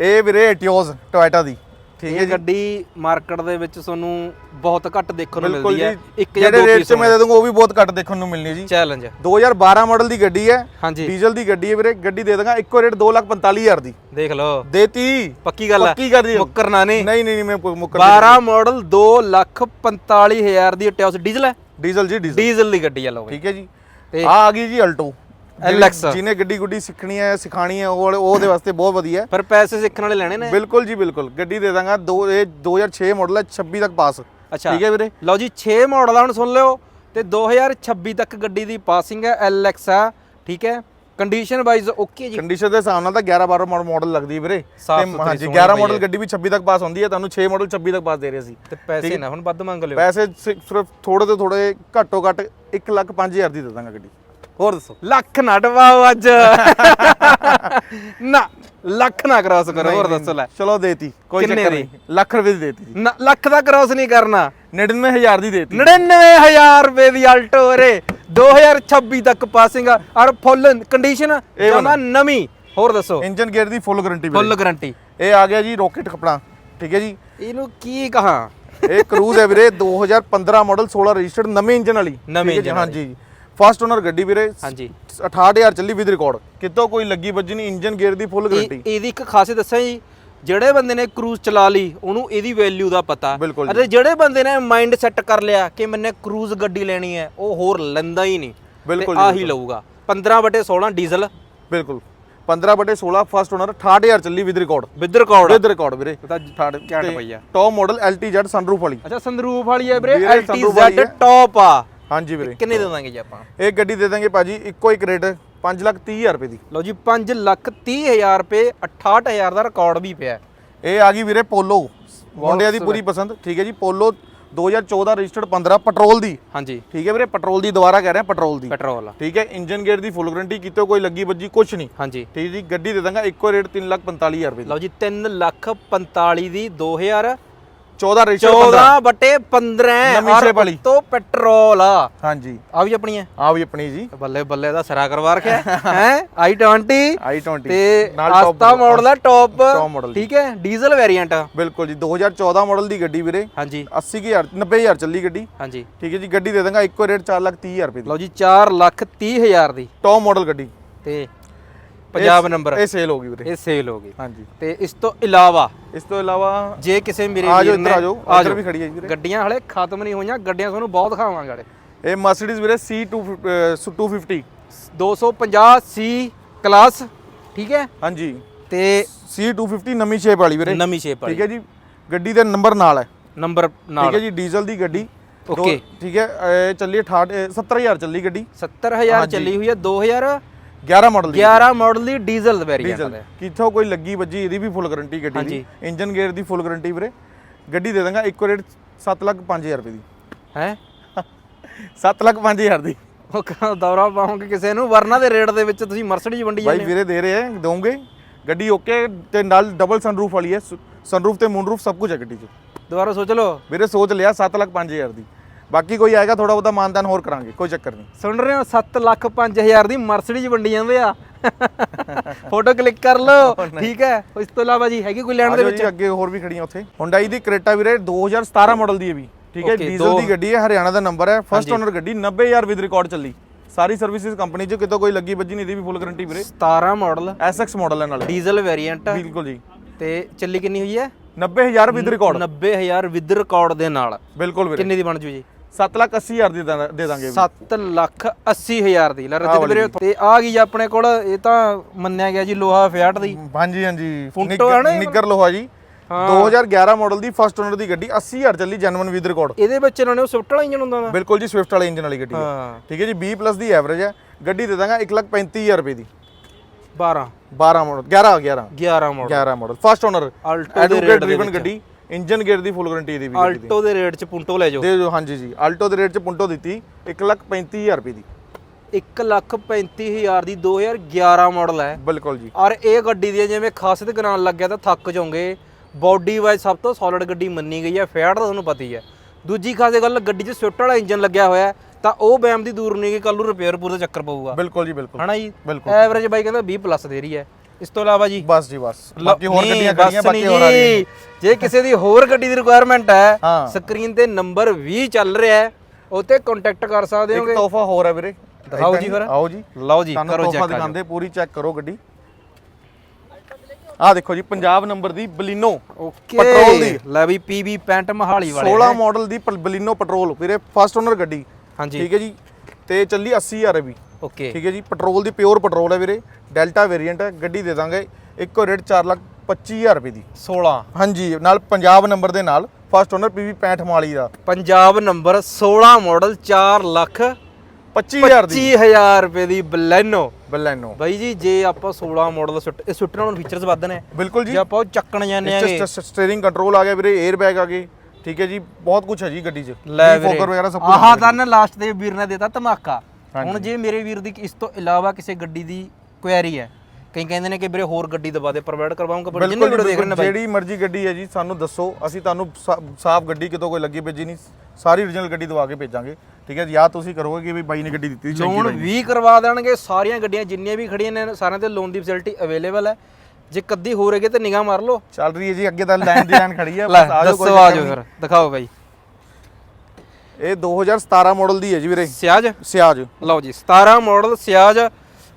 ਇਹ ਵੀਰੇ ਐਟਿਓਸ ਟੋਇਟਾ ਦੀ। ਇਹ ਗੱਡੀ ਮਾਰਕੀਟ ਦੇ ਵਿੱਚ ਤੁਹਾਨੂੰ ਬਹੁਤ ਘੱਟ ਦੇਖਣ ਨੂੰ ਮਿਲਦੀ ਹੈ। ਇੱਕ ਜਿਹੜੇ ਰੇਟ 'ਚ ਮੈਂ ਦੇ ਦੂੰਗਾ ਉਹ ਵੀ ਬਹੁਤ ਘੱਟ ਦੇਖਣ ਨੂੰ ਮਿਲਣੀ ਹੈ ਜੀ। ਚੈਲੰਜ 2012 ਮਾਡਲ ਦੀ ਗੱਡੀ ਹੈ। ਹਾਂਜੀ। ਡੀਜ਼ਲ ਦੀ ਗੱਡੀ ਹੈ ਵੀਰੇ। ਗੱਡੀ ਦੇ ਦਾਂਗਾ ਇੱਕੋ ਰੇਟ 245000 ਦੀ। ਦੇਖ ਲਓ। ਦੇਤੀ। ਪੱਕੀ ਗੱਲ ਹੈ। ਪੱਕੀ ਕਰ ਦਿਓ ਮੁੱਕਰਨਾ ਨਹੀਂ। ਨਹੀਂ ਨਹੀਂ ਮੈਂ ਮੁੱਕਰ 12 ਮਾਡਲ 2 ਲੱਖ 45 ਹਜ਼ਾਰ ਦੀ ਟਿਓਸ ਡੀਜ਼ਲ ਹੈ? ਡੀਜ਼ਲ ਜੀ ਡੀਜ਼ਲ। ਡੀਜ਼ਲ ਦੀ ਗੱਡੀ ਆ ਲਓ ਠੀਕ ਹੈ ਜੀ। ਤੇ- ਆ ਆ ਗਈ ਜੀ ਅਲਟੋ। LX ਜਿਹਨੇ ਗੱਡੀ ਗੁੱਡੀ ਸਿੱਖਣੀ ਹੈ ਸਿਖਾਣੀ ਹੈ ਉਹ ਉਹਦੇ ਵਾਸਤੇ ਬਹੁਤ ਵਧੀਆ ਪਰ ਪੈਸੇ ਸਿੱਖਣ ਵਾਲੇ ਲੈਣੇ ਨੇ? ਬਿਲਕੁਲ ਜੀ ਬਿਲਕੁਲ। ਗੱਡੀ ਦੇ ਦਾਂਗਾ ਦੋ ਇਹ 2006 ਮਾਡਲ ਹੈ 26 ਤੱਕ ਪਾਸ। ਅੱਛਾ। ਠੀਕ ਹੈ ਵੀਰੇ? ਲਓ ਜੀ 6 ਮਾਡਲ ਆ ਹੁਣ ਸੁਣ ਲਿਓ। ਤੇ 2026 ਤੱਕ ਗੱਡੀ ਦੀ ਪਾਸਿੰਗ ਹੈ ਆ ਠੀਕ ਹੈ? ਕੰਡੀਸ਼ਨ ਵਾਈਜ਼ ਓਕੇ ਜੀ। ਕੰਡੀਸ਼ਨ ਦੇ ਹਿਸਾਬ ਨਾਲ ਤਾਂ 11 12 ਮਾਡਲ ਲੱਗਦੀ ਵੀਰੇ। ਤੇ ਹਾਂਜੀ ਸੋਹਣੀ 11 ਪਈ ਮਾਡਲ। ਗੱਡੀ ਵੀ 26 ਤੱਕ ਪਾਸ ਹੁੰਦੀ ਹੈ ਤੁਹਾਨੂੰ 6 ਮਾਡਲ 26 ਤੱਕ ਪਾਸ ਦੇ ਰਹੇ ਸੀ ਤੇ ਪੈਸੇ ਨਾ ਹੁਣ ਵੱਧ ਮੰਗ ਲਿਓ। ਪੈਸੇ ਸਿਰਫ ਥੋੜੇ ਤੋਂ ਥੋੜੇ ਘੱਟੋ ਘੱਟ 1 ਲੱਖ 5000 ਦੀ ਦੇ ਦਾਂਗਾ ਗੱਡੀ। ਹੋਰ ਦੱਸੋ। ਲੱਖ ਨਾ ਡਵਾਓ ਅੱਜ। ਨਾ ਲੱਖ ਨਾ ਕ੍ਰਾਸ ਕਰੋ ਹੋਰ ਦੱਸੋ ਲੈ। ਚਲੋ ਦੇਤੀ ਕੋਈ ਚੱਕਰ? ਨਹੀਂ। ਲੱਖ ਰੁਪਏ ਦੀ ਦੇਤੀ। ਜੀ ਨ- ਲੱਖ ਦਾ ਕ੍ਰਾਸ ਨਹੀਂ ਕਰਨਾ। 99000 ਦੀ ਦੇਤੀ। 99000 ਰੁਪਏ ਦੀ ਆਲਟੋ ਰੇ। 2026 ਤੱਕ ਪਾਸਿੰਗ ਔਰ ਫੁੱਲ ਕੰਡੀਸ਼ਨ ਜਮਾ ਨਵੀਂ। ਹੋਰ ਦੱਸੋ। ਇੰਜਨ ਗੇਅਰ ਦੀ ਫੁੱਲ ਗਾਰੰਟੀ ਫੁੱਲ ਗਾਰੰਟੀ ਇਹ ਆ ਗਿਆ ਜੀ ਰੋਕਟ ਕਪੜਾ। ਠੀਕ ਹੈ ਜੀ? ਇਹਨੂੰ ਕੀ ਕਹਾਂ? ਇਹ ਕਰੂਜ਼ ਹੈ ਵੀਰੇ 2015 ਮਾਡਲ 16 ਰਜਿਸਟਰਡ ਨਵੇਂ ਇੰਜਨ ਵਾਲੀ। ਨਵੇਂ engine ਹਾਂਜੀ। ਫਸਟ ਓਨਰ ਗੱਡੀ ਵੀਰੇ। ਹਾਂਜੀ। 68000 ਚੱਲੀ ਵਿਦ ਰਿਕਾਰਡ ਕਿਤੋਂ ਕੋਈ ਲੱਗੀ ਵੱਜੀ ਨਹੀਂ ਇੰਜਨ ਗੇਅਰ ਦੀ ਫੁੱਲ ਗਾਰੰਟੀ ਇਹਦੀ ਇੱਕ ਖਾਸੀਅਤ ਦੱਸਾਂ ਜੀ ਜਿਹੜੇ ਬੰਦੇ ਨੇ ਕਰੂਜ਼ ਚਲਾ ਲਈ ਉਹਨੂੰ ਇਹਦੀ ਵੈਲਿਊ ਦਾ ਪਤਾ। ਅਤੇ ਜਿਹੜੇ ਬੰਦੇ ਨੇ ਮਾਈਂਡ ਸੈੱਟ ਕਰ ਲਿਆ ਕਿ ਮੈਨੇ ਕਰੂਜ਼ ਗੱਡੀ ਲੈਣੀ ਹੈ ਉਹ ਹੋਰ ਲੈਂਦਾ ਹੀ ਨਹੀਂ। ਬਿਲਕੁਲ ਆਹੀ ਲਊਗਾ। 15 ਬਟੇ 16 ਡੀਜ਼ਲ ਬਿਲਕੁਲ। 15 ਬਟੇ 16 ਫਸਟ ਓਨਰ 68000 ਚੱਲੀ with record with record with record ਵੀਰੇ। ਤਾਂ ਘੈਂਟ ਪਈ ਆ। ਟੌਪ ਮਾਡਲ LTZ ਸਨਰੂਫ ਵਾਲੀ। ਅੱਛਾ ਸੰਦਰੂਫ ਵਾਲੀ ਹੈ ਵੀਰੇ LTZ। ਟੌਪ ਆ। ਹਾਂਜੀ ਵੀਰੇ। ਕਿੰਨੇ ਦੇ ਦਾਂਗੇ ਜੀ ਆਪਾਂ? ਇਹ ਗੱਡੀ ਦੇ ਦਾਂਗੇ ਭਾਜੀ ਇੱਕੋ ਇੱਕ ਰੇਟ 5 ਲੱਖ 30 ਹਜ਼ਾਰ ਰੁਪਏ ਦੀ। ਲਓ ਜੀ 5 ਲੱਖ 30 ਹਜ਼ਾਰ ਰੁਪਏ 68000 ਦਾ ਰਿਕਾਰਡ ਵੀ ਪਿਆ ਇਹ ਆ ਗਈ ਵੀਰੇ ਪੋਲੋ। ਮੁੰਡਿਆਂ ਦੀ ਪੂਰੀ ਪਸੰਦ ਠੀਕ ਹੈ ਜੀ ਪੋਲੋ 2014 ਰਜਿਸਟਰਡ 15 ਪੈਟਰੋਲ ਦੀ। ਹਾਂਜੀ। ਠੀਕ ਹੈ ਵੀਰੇ ਪੈਟਰੋਲ ਦੀ ਦੁਬਾਰਾ ਕਹਿ ਰਹੇ ਹਾਂ ਪੈਟਰੋਲ ਦੀ। ਪੈਟਰੋਲ ਠੀਕ ਹੈ ਇੰਜਨ ਗੇਅਰ ਦੀ ਫੁੱਲ ਗਾਰੰਟੀ ਕਿਤੇ ਕੋਈ ਲੱਗੀ ਵੱਜੀ ਕੁਛ ਨਹੀਂ। ਹਾਂਜੀ। ਠੀਕ ਜੀ ਗੱਡੀ ਦੇ ਦਾਂਗਾ ਇੱਕੋ ਰੇਟ 3 ਲੱਖ 45000 ਰੁਪਏ ਦੀ। ਲਓ ਜੀ 3 ਲੱਖ 45 ਦੀ 2000 14 ਰਜਿਸਟਰਡ 14 ਬਟੇ 15 ਨਵੀਂ ਔਰ। ਉੱਤੋਂ ਪੈਟਰੋਲ ਆ ਹਾਂਜੀ। ਆ ਵੀ ਆਪਣੀ ਹੈ? ਆ ਵੀ ਆਪਣੀ ਜੀ। ਬੱਲੇ ਬੱਲੇ ਦਾ ਸਰਾ ਕਰਵਾ ਰੱਖਿਆ ਹੈ। i20 i20 ਤੇ ਆਸਤਾ ਮਾਡਲ ਦਾ ਟੌਪ ਠੀਕ ਹੈ? ਡੀਜ਼ਲ ਵੇਰੀਐਂਟ ਬਿਲਕੁਲ ਜੀ। 2014 ਮਾਡਲ ਦੀ ਗੱਡੀ ਵੀਰੇ। ਹਾਂਜੀ। 80000 90000 ਚੱਲੀ ਗੱਡੀ। ਹਾਂਜੀ। ਠੀਕ ਹੈ ਜੀ। ਗੱਡੀ ਦੇ ਦਾਂਗਾ ਇੱਕੋ ਰੇਟ 4 ਲੱਖ 30000 ਰੁਪਏ ਦੀ। ਲਓ ਜੀ 4 ਲੱਖ 30 ਹਜ਼ਾਰ ਦੀ। ਟੌਪ ਮਾਡਲ ਗੱਡੀ। ਤੇ ਪੰਜਾਬ ਨੰਬਰ। ਇਹ ਸੇਲ ਹੋ ਗਈ ਵੀਰੇ ਇਹ ਸੇਲ ਹੋ ਗਈ। ਹਾਂਜੀ। ਤੇ ਇਸ ਤੋਂ ਇਲਾਵਾ ਇਸ ਤੋਂ ਇਲਾਵਾ ਜੇ ਕਿਸੇ ਮੇਰੇ ਵੀਰ ਨੇ ਆ ਜਾਓ। ਆ ਇੱਧਰ ਜਾਓ। ਵੀ ਖੜੀ ਹੈ ਵੀਰੇ ਗੱਡੀਆਂ ਹਲੇ ਖਤਮ ਨਹੀਂ ਹੋਈਆਂ ਗੱਡੀਆਂ ਤੁਹਾਨੂੰ ਬਹੁਤ ਦਿਖਾਵਾਂਗੇ ਹਲੇ। ਇਹ ਮਰਸੀਡੀਜ਼ ਵੀਰੇ C2 250 250 ਸੀ ਕਲਾਸ ਠੀਕ ਹੈ? ਹਾਂਜੀ। ਤੇ C250 ਨਵੀਂ ਸ਼ੇਪ ਵਾਲੀ ਵੀਰੇ। ਨਵੀਂ ਸ਼ੇਪ ਠੀਕ ਹੈ ਜੀ? ਗੱਡੀ ਦੇ ਨੰਬਰ ਨਾਲ ਹੈ। ਨੰਬਰ ਠੀਕ ਨਾਲ ਹੈ ਜੀ? ਡੀਜ਼ਲ ਦੀ ਗੱਡੀ। Okay. ਠੀਕ ਹੈ? ਇਹ ਚੱਲੀ 68 70000 ਚੱਲੀ ਗੱਡੀ। 70000 ਚੱਲੀ ਹੋਈ ਹੈ 2011 11 ਮਾਡਲ ਦੀ ਮਾਡਲ ਦੀ ਡੀਜ਼ਲ ਵੇਰੀਐਂਟ ਹੈ ਕਿੱਥੋਂ ਕੋਈ ਲੱਗੀ ਵੱਜੀ ਇਹਦੀ ਵੀ ਫੁੱਲ ਗਾਰੰਟੀ ਗੱਡੀ ਦੀ। ਇੰਜਨ ਗੇਅਰ ਦੀ ਫੁੱਲ ਗਾਰੰਟੀ ਵੀਰੇ। ਗੱਡੀ ਦੇ ਦਾਂਗਾ ਇੱਕੋ ਰੇਟ 7 ਲੱਖ 5000 ਰੁਪਏ ਦੀ। ਹੈ? 7 ਲੱਖ 5000 ਦੀ। ਉਹ ਕਹਿੰਦਾ ਦੌਰਾ ਪਾਉਂਗੇ ਕਿਸੇ ਨੂੰ? ਵਰਨਾ ਦੇ ਰੇਟ ਦੇ ਵਿੱਚ ਤੁਸੀਂ ਮਰਸੀਡੀਜ਼ ਵੰਡੀ ਬਾਈ ਜਾਂਦੇ ਵੀਰੇ ਦੇ ਰਹੇ ਆ ਦੋਗੇ। ਗੱਡੀ ਓਕੇ ਤੇ ਨਾਲ ਡਬਲ ਸਨਰੂਫ ਵਾਲੀ ਹੈ। ਸਨਰੂਫ ਤੇ ਮੂਨਰੂਫ ਸਭ ਕੁਝ ਹੈ ਗੱਡੀ 'ਚ। ਦੁਬਾਰਾ ਸੋਚ ਲਓ। ਵੀਰੇ ਸੋਚ ਲਿਆ 7 ਲੱਖ 5000 ਦੀ। ਬਾਕੀ ਕੋਈ ਆਏਗਾ ਥੋੜਾ ਬਹੁਤਾ ਮਾਨਦਾਨ ਹੋਰ ਕਰਾਂਗੇ ਕੋਈ ਚੱਕਰ ਨਹੀਂ। ਸੁਣ ਰਹੇ ਹੋ 7 ਲੱਖ 5000 ਦੀ ਮਰਸੀਡੀਜ਼ ਵੰਡੀ ਜਾਂਦੇ ਆ। ਫੋਟੋ ਕਲਿੱਕ ਕਰ ਲਓ ਠੀਕ ਹੈ? ਇਸ ਤੋਂ ਇਲਾਵਾ ਜੀ ਹੈਗੀ ਕੋਈ ਲੈਣ ਦੇ ਵਿੱਚ? ਅੱਗੇ ਹੋਰ ਵੀ ਖੜੀਆਂ ਉੱਥੇ। ਹੁੰਡਾਈ ਦੀ ਕ੍ਰੇਟਾ ਵੀਰੇ 2017 ਮਾਡਲ ਦੀ ਹੈ ਵੀ ਠੀਕ ਹੈ? ਡੀਜ਼ਲ ਦੋ- ਗੱਡੀ ਹੈ ਹਰਿਆਣਾ ਦਾ ਨੰਬਰ ਹੈ। ਫਸਟ ਓਨਰ ਗੱਡੀ 90000 ਵਿਦ ਰਿਕਾਰਡ ਚੱਲੀ। ਸਾਰੀ ਸਰਵਿਸਿਜ਼ ਕੰਪਨੀ 'ਚ ਕਿਤੋਂ ਕੋਈ ਲੱਗੀ ਵੱਜੀ ਨਹੀਂ ਦੀ ਵੀ ਫੁੱਲ ਗਾਰੰਟੀ ਵੀਰੇ। 17 ਮਾਡਲ SX ਮਾਡਲ ਹੈ ਨਾਲੇ। ਡੀਜ਼ਲ ਵੇਰੀਐਂਟ ਬਿਲਕੁਲ ਜੀ। ਤੇ ਚੱਲੀ ਕਿੰਨੀ ਹੋਈ ਹੈ? 90000 ਵਿਦ ਰਿਕਾਰਡ 90000 ਵਿਦ ਰਿਕਾਰਡ ਦੇ ਨਾਲ। ਬਿਲਕੁਲ ਵੀਰੇ। ਕਿੰਨੇ ਦੀ ਬਣ ਜੂ ਜੀ? 7 ਲੱਖ 80000 ਦੀ ਦਾਂ- ਦੇ ਦਾਂਗੇ 7 ਲੱਖ 80 ਹਜ਼ਾਰ ਦੀ। ਲੈ ਰੱਜਤ ਵੀਰੇ ਤੇ ਆ ਗਈ ਜੀ ਆਪਣੇ ਕੋਲ ਇਹ ਤਾਂ ਮੰਨਿਆ ਗਿਆ ਜੀ ਲੋਹਾ ਫਿਆਟ ਦੀ। ਹਾਂਜੀ ਹਾਂਜੀ। ਫੁੰਟੋ ਹੈ ਨਾ ਇਹ? ਨਿੱਗਰ ਲੋਹਾ ਜੀ। 2011 ਮਾਡਲ ਦੀ ਫਸਟ ਓਨਰ ਦੀ ਗੱਡੀ 80000 ਚੱਲੀ ਜੈਨੂਇਨ ਵਿਦ ਰਿਕਾਰਡ ਇਹਦੇ ਵਿੱਚ ਇਹਨਾਂ ਨੇ ਉਹ ਸਵਿਫਟ ਵਾਲਾ ਇੰਜਨ ਹੁੰਦਾ ਦਾ ਬਿਲਕੁਲ ਜੀ ਸਵਿਫਟ ਵਾਲੇ ਇੰਜਨ ਵਾਲੀ ਗੱਡੀ ਹੈ। ਹਾਂ। ਠੀਕ ਹੈ ਜੀ 20 ਪਲੱਸ ਦੀ ਐਵਰੇਜ ਹੈ। ਗੱਡੀ ਦੇ ਦਾਂਗਾ 135000 ਰੁਪਏ ਦੀ। 12 12 model 11 11 11 model 11 model first owner Alto ਦੇ ਡਰਿਵਨ ਗੱਡੀ। ਇੰਜਨ ਗੇਅਰ ਦੀ ਫੁੱਲ ਗਾਰੰਟੀ ਇਹਦੀ ਵੀ ਦੀ। ਆਲਟੋ ਦੇ ਰੇਟ 'ਚ ਪੁੰਟੋ ਲੈ ਜਾਓ। ਦੇ ਜੋ ਹਾਂਜੀ ਜੀ ਆਲਟੋ ਦੇ ਰੇਟ 'ਚ ਪੁੰਟੋ ਦਿੱਤੀ 135000 ਰੁਪਏ ਦੀ। 1 ਲੱਖ 35 ਹਜ਼ਾਰ ਦੀ 2011 ਮਾਡਲ ਹੈ। ਬਿਲਕੁਲ ਜੀ। ਔਰ ਇਹ ਗੱਡੀ ਦੀ ਜਿਵੇਂ ਖਾਸੀਅਤ ਗਰਾਨ ਲੱਗਿਆ ਤਾਂ ਥੱਕ ਜਾਓਗੇ। ਬਾਡੀ ਵਾਈਜ਼ ਸਭ ਤੋਂ ਸੋਲਿਡ ਗੱਡੀ ਮੰਨੀ ਗਈ ਹੈ ਫੈਟ ਤਾਂ ਤੁਹਾਨੂੰ ਪਤਾ ਹੀ ਹੈ। ਦੂਜੀ ਖਾਸੀ ਗੱਲ ਗੱਡੀ 'ਚ ਸਵਿਫਟ ਵਾਲਾ ਇੰਜਨ ਲੱਗਿਆ ਹੋਇਆ ਤਾਂ ਉਹ ਬੈਮ ਦੀ ਦੂਰ ਨਹੀਂ ਕਿ ਕੱਲ ਨੂੰ ਰਿਪੇਅਰ ਪੂਰਾ ਚੱਕਰ ਪਊਗਾ। ਬਿਲਕੁਲ ਜੀ ਬਿਲਕੁਲ। ਹਨਾ ਜੀ? ਬਿਲਕੁਲ। ਐਵਰੇਜ ਬਾਈ ਕਹਿੰਦਾ 20 ਪਲੱਸ ਦੇ ਰਹੀ ਹੈ। ਇਸ ਤੋਂ ਇਲਾਵਾ ਜੀ ਬਸ ਜੀ ਬਸ। ਬਾਕੀ ਹੋਰ ਗੱਡੀਆਂ ਖੜੀਆਂ ਬਾਕੀ ਹੋਰ ਆ ਰਹੀਆਂ ਜੀ। ਕਿਸੇ ਦੀ ਹੋਰ ਗੱਡੀ ਦੀ ਰਿਕੁਆਇਰਮੈਂਟ ਹੈ। ਸਕਰੀਨ ਤੇ ਨੰਬਰ 20 ਚੱਲ ਰਿਹਾ ਹੈ ਉਹ ਤੇ ਕੰਟੈਕਟ ਕਰ ਸਕਦੇ ਇੱਕ ਹੋਗੇ। ਤੋਹਫਾ ਹੋਰ ਹੈ ਵੀਰੇ। ਦਿਖਾਓ ਏਦਾਂ ਜੀ ਫਿਰ। ਆਓ ਜੀ। ਲਓ ਜੀ ਕਰੋ ਤੋਹਫਾ ਚੈੱਕ ਦਿਖਾਉਂਦੇ ਪੂਰੀ ਚੈੱਕ ਕਰੋ ਗੱਡੀ। ਆਹ ਦੇਖੋ ਜੀ ਪੰਜਾਬ ਨੰਬਰ ਦੀ ਬਲੀਨੋ ਓਕੇ। ਪੈਟਰੋਲ ਦੀ। ਲੈ ਵੀ ਪੀਬੀ ਪੈਂਟ ਮਹਾਲੀ ਵਾਲੇ 16 ਮਾਡਲ ਦੀ ਬਲੀਨੋ ਪੈਟਰੋਲ ਵੀਰੇ ਫਸਟ ਓਨਰ ਗੱਡੀ। ਹਾਂਜੀ। ਠੀਕ ਹੈ ਜੀ? ਤੇ ਚੱਲੀ 80000 ਹੈ ਵੀ ਓਕੇ। ਠੀਕ ਹੈ ਜੀ ਪੈਟਰੋਲ ਦੀ ਪਿਓਰ ਪੈਟਰੋਲ ਹੈ ਵੀਰੇ। ਡੈਲਟਾ ਵੇਰੀਐਂਟ ਹੈ ਗੱਡੀ ਦੇ ਦਾਂਗੇ। ਇੱਕੋ ਰੇਟ 4 ਲੱਖ 25000 ਰੁਪਏ ਦੀ। 16 ਹਾਂਜੀ ਨਾਲ ਪੰਜਾਬ ਨੰਬਰ ਦੇ ਨਾਲ ਫਸਟ ਓਨਰ ਪੀਵੀ 65 ਮਾਲੀ ਦਾ। ਪੰਜਾਬ ਨੰਬਰ 16 ਮਾਡਲ 4 ਲੱਖ 25000 ਦੀ। 25000 ਰੁਪਏ ਦੀ ਬਲੈਨੋ। ਬਲੈਨੋ। ਬਾਈ ਜੀ ਜੇ ਆਪਾਂ 16 ਮਾਡਲ ਸੁੱਟ ਇਹ ਸੁੱਟਣ ਨਾਲ ਫੀਚਰਸ ਵੱਧ ਨੇ। ਬਿਲਕੁਲ ਜੀ। ਜੇ ਆਪਾਂ ਉਹ ਚੱਕਣ ਜਾਂਦੇ ਆਗੇ ਸਟੀਅਰਿੰਗ ਕੰਟਰੋਲ ਆ ਗਿਆ ਵੀਰੇ 에ਅਰ ਬੈਗ ਆ ਗਏ। ਠੀਕ ਹੈ ਜੀ ਬਹੁਤ ਕੁਝ ਹੈ ਜੀ ਗੱਡੀ 'ਚ। ਫੋਕਰ ਵਗੈਰਾ ਸਭ ਕੁਝ ਆਹ ਤਾਂ ਨਾ ਲਾਸਟ ਤੇ ਵੀਰ ਨੇ ਦਿੱਤਾ ਧਮਾਕਾ। ਹੁਣ ਜੇ ਮੇਰੇ ਵੀਰ ਦੀ ਇਸ ਤੋਂ ਇਲਾਵਾ ਕਿਸੇ ਗੱਡੀ ਦੀ ਕੁਐਰੀ ਹੈ। ਕਈ ਕਹਿੰਦੇ ਨੇ ਕਿ ਵੀਰੇ ਹੋਰ ਗੱਡੀ ਦਵਾ ਦੇ ਪ੍ਰੋਵਾਈਡ ਕਰਵਾਉਂਗਾ ਪਰ ਜਿੰਨੇ ਵੀਡੀਓ ਦੇਖ ਰਹੇ ਨੇ ਬਾਈ। ਜਿਹੜੀ ਮਰਜ਼ੀ ਗੱਡੀ ਹੈ ਜੀ ਸਾਨੂੰ ਦੱਸੋ। ਅਸੀਂ ਤੁਹਾਨੂੰ ਸਾਫ਼ ਗੱਡੀ ਕਿਤੋਂ ਕੋਈ ਲੱਗੀ ਭੇਜੀ ਨਹੀਂ। ਸਾਰੀ ਓਰੀਜਨਲ ਗੱਡੀ ਦਵਾ ਕੇ ਭੇਜਾਂਗੇ। ਠੀਕ ਹੈ ਜੀ ਤੁਸੀਂ ਕਰੋਗੇ ਕਿ ਵੀ ਬਾਈ ਨੇ ਗੱਡੀ ਦਿੱਤੀ ਚੰਗੀ ਲੋਨ ਵੀ ਕਰਵਾ ਦੇਣਗੇ ਸਾਰੀਆਂ ਗੱਡੀਆਂ ਜਿੰਨੀਆਂ ਵੀ ਖੜੀਆਂ ਨੇ ਸਾਰਿਆਂ ਤੇ ਲੋਨ ਦੀ ਫੈਸਿਲਿਟੀ ਅਵੇਲੇਬਲ ਹੈ। ਜੇ ਕੱਦੀ ਹੋ ਰਹੇਗੀ ਤੇ ਨਿਗਾਹ ਮਾਰ ਲਓ। ਚੱਲ ਰਹੀ ਹੈ ਜੀ ਅੱਗੇ ਤਾਂ ਲਾਈਨ ਦੀ ਲਾਈਨ ਖੜੀ ਹੈ ਬਸ ਆ ਜਾਓ ਕੋਈ ਦੱਸੋ ਆ ਚੱਕਰ ਜਾਓ ਫਿਰ ਦਿਖਾਓ ਬਾਈ। ਇਹ 2017 ਮਾਡਲ ਦੀ ਹੈ ਜੀ ਵੀਰੇ। ਸਿਆਜ? ਸਿਆਜ। ਲਓ ਜੀ 17 ਮਾਡਲ ਸਿਆਜ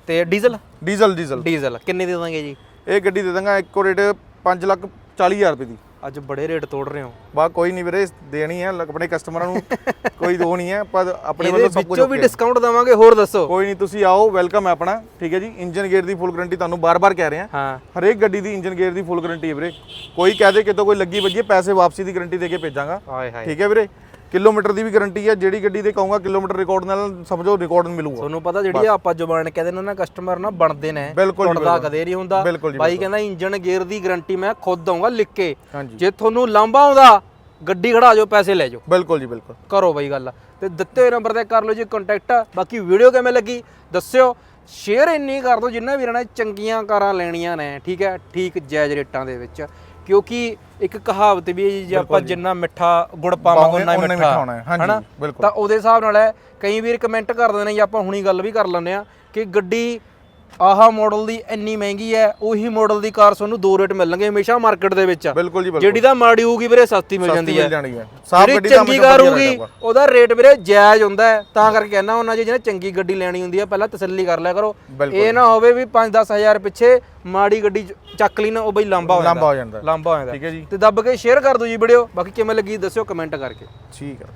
ਤੇ ਡੀਜ਼ਲ ਡੀਜ਼ਲ ਡੀਜ਼ਲ ਡੀਜ਼ਲ ਕਿੰਨੇ ਦੇ ਦਾਂਗੇ ਜੀ? ਇਹ ਗੱਡੀ ਦੇ ਦਾਂਗਾ ਇੱਕੋ ਰੇਟ 5 ਲੱਖ 40 ਹਜ਼ਾਰ ਰੁਪਏ ਦੀ। ਅੱਜ ਬੜੇ ਰੇਟ ਤੋੜ ਰਹੇ ਹੋ। ਬਾ ਕੋਈ ਨਹੀਂ ਵੀਰੇ ਦੇਣੀ ਹੈ ਆਪਣੇ ਕਸਟਮਰਾਂ ਨੂੰ। ਕੋਈ ਉਹ ਨਹੀਂ ਹੈ ਪਰ ਆਪਣੇ ਵੱਲੋਂ ਸਭ ਕੁਝ ਵਿੱਚੋਂ ਵੀ। ਡਿਸਕਾਊਂਟ ਦਵਾਂਗੇ ਹੋਰ ਦੱਸੋ। ਕੋਈ ਨਹੀਂ ਤੁਸੀਂ ਆਓ ਵੈਲਕਮ ਹੈ ਆਪਣਾ ਠੀਕ ਹੈ ਜੀ? ਇੰਜਨ ਗੇਅਰ ਦੀ ਫੁੱਲ ਗਾਰੰਟੀ ਤੁਹਾਨੂੰ ਬਾਰ-ਬਾਰ ਕਹਿ ਰਹੇ। ਹਾਂ। ਹਾਂ ਹਰੇਕ ਗੱਡੀ ਦੀ ਇੰਜਨ ਗੇਅਰ ਦੀ ਫੁੱਲ ਗਾਰੰਟੀ ਹੈ ਵੀਰੇ। ਕੋਈ ਕਹਿ ਦੇ ਕਿਤੋਂ ਕੋਈ ਲੱਗੀ ਵੱਜੀ ਪੈਸੇ ਵਾਪਸੀ ਦੀ ਗਾਰੰਟੀ ਦੇ ਕੇ ਭੇਜਾਂਗਾ। ਠੀਕ ਹੈ ਵੀਰੇ? ਕਿਲੋਮੀਟਰ ਦੀ ਵੀ ਗਾਰੰਟੀ ਹੈ ਜਿਹੜੀ ਗੱਡੀ ਦੇ ਕਹੂੰਗਾ ਕਿਲੋਮੀਟਰ ਰਿਕਾਰਡ ਨਾਲ ਸਮਝੋ ਰਿਕਾਰਡ ਮਿਲੂਗਾ। ਤੁਹਾਨੂੰ ਪਤਾ ਜਿਹੜੀ ਆਪਾਂ ਜ਼ੁਬਾਨ ਕਹਿੰਦੇ ਨੇ ਨਾ ਕਸਟਮਰ ਨਾ ਬਣਦੇ ਨੇ। ਬਿਲਕੁਲ ਜੀ, ਟੁੱਟਦਾ ਬਿਲਕੁਲ। ਕਦੇ ਨਹੀਂ ਹੁੰਦਾ। ਬਿਲਕੁਲ ਜੀ, ਬਾਈ ਕਹਿੰਦਾ ਇੰਜਨ ਗੇਅਰ ਦੀ ਗਾਰੰਟੀ ਮੈਂ ਖੁਦ ਦਊਂਗਾ ਲਿਖ ਕੇ। ਹਾਂਜੀ। ਜੇ ਤੁਹਾਨੂੰ ਲਾਂਬਾ ਆਉਂਦਾ ਗੱਡੀ ਖੜਾ ਜਾਓ ਪੈਸੇ ਲੈ ਜਾਓ। ਬਿਲਕੁਲ ਜੀ ਬਿਲਕੁਲ। ਕਰੋ ਬਈ ਗੱਲ। ਤੇ ਦਿੱਤੇ ਹੋਏ ਨੰਬਰ ਤੇ ਕਰ ਲਓ ਜੀ ਕੰਟੈਕਟ ਬਾਕੀ ਵੀਡੀਓ ਕਿਵੇਂ ਲੱਗੀ ਦੱਸਿਓ। ਸ਼ੇਅਰ ਇੰਨੀ ਕਰ ਦਿਓ ਜਿੰਨਾ ਵੀਰਾਂ ਨੇ ਚੰਗੀਆਂ ਕਾਰਾਂ ਲੈਣੀਆਂ ਨੇ ਠੀਕ ਹੈ? ਠੀਕ ਜਾਇਜ਼ ਰੇਟਾਂ ਦੇ ਵਿੱਚ। ਕਿਉਂਕਿ ਇੱਕ ਕਹਾਵਤ ਵੀ ਹੈ ਜੀ, ਜੇ ਆਪਾਂ ਜਿੰਨਾ ਮਿੱਠਾ ਗੁੜ ਪਾਵਾਂਗੇ ਉਨਾ ਹੀ ਉਨਾ ਹੀ ਮਿੱਠਾ ਮਿੱਠਾ ਹੋਣਾ ਹੈ। ਹਾਂਜੀ, ਹਨਾ? ਬਿਲਕੁਲ। ਤਾਂ ਉਹਦੇ ਹਿਸਾਬ ਨਾਲ ਹੈ ਕਈ ਵੀਰ ਕਮੈਂਟ ਕਰ ਦਿੰਦੇ ਨੇ ਜਾਂ ਆਪਾਂ ਹੁਣੀ ਗੱਲ ਵੀ ਕਰ ਲੈਂਦੇ ਆ ਕਿ ਗੱਡੀ ਆਹਾ ਮਾਡਲ ਦੀ ਇੰਨੀ ਮਹਿੰਗੀ ਹੈ ਉਹੀ ਮਾਡਲ ਦੀ ਕਾਰ ਤੁਹਾਨੂੰ ਦੋ ਰੇਟ ਮਿਲਣਗੇ ਹਮੇਸ਼ਾ ਮਾਰਕੀਟ ਦੇ ਵਿੱਚ। ਬਿਲਕੁਲ ਜੀ ਬਿਲਕੁਲ। ਜਿਹੜੀ ਤਾਂ ਮਾੜੀ ਹੋਊਗੀ ਵੀਰੇ ਸਸਤੀ ਮਿਲ ਜਾਂਦੀ ਹੈ। ਸਾਫ਼ ਗੱਡੀ ਚੰਗੀ ਕਾਰ ਹੋਊਗੀ। ਉਹਦਾ ਰੇਟ ਵੀਰੇ ਜਾਇਜ਼ ਹੁੰਦਾ ਹੈ। ਤਾਂ ਕਰਕੇ ਕਹਿੰਦਾ ਉਹਨਾਂ ਜੀ ਜਿਹਨੇ ਚੰਗੀ ਗੱਡੀ ਲੈਣੀ ਹੁੰਦੀ ਹੈ ਪਹਿਲਾਂ ਤਸੱਲੀ ਕਰ ਲਿਆ ਕਰੋ। ਇਹ ਨਾ ਹੋਵੇ ਵੀ 5-10 ਹਜ਼ਾਰ ਪਿੱਛੇ ਮਾੜੀ ਗੱਡੀ ਚੱਕ ਲਈ ਨਾ ਉਹ ਬਈ ਲੰਬਾ ਹੋ ਜਾਂਦਾ। ਲੰਬਾ ਹੋ ਜਾਂਦਾ। ਲੰਬਾ ਹੋ ਜਾਂਦਾ। ਠੀਕ ਹੈ ਜੀ। ਤੇ ਦੱਬ ਕੇ ਸ਼ੇਅਰ ਕਰ ਦਿਓ ਜੀ ਵੀਡੀਓ। ਬਾਕੀ ਕਿਵੇਂ ਲੱਗੀ ਦੱਸਿਓ ਕਮੈਂਟ ਕਰਕੇ। ਠੀਕ ਹੈ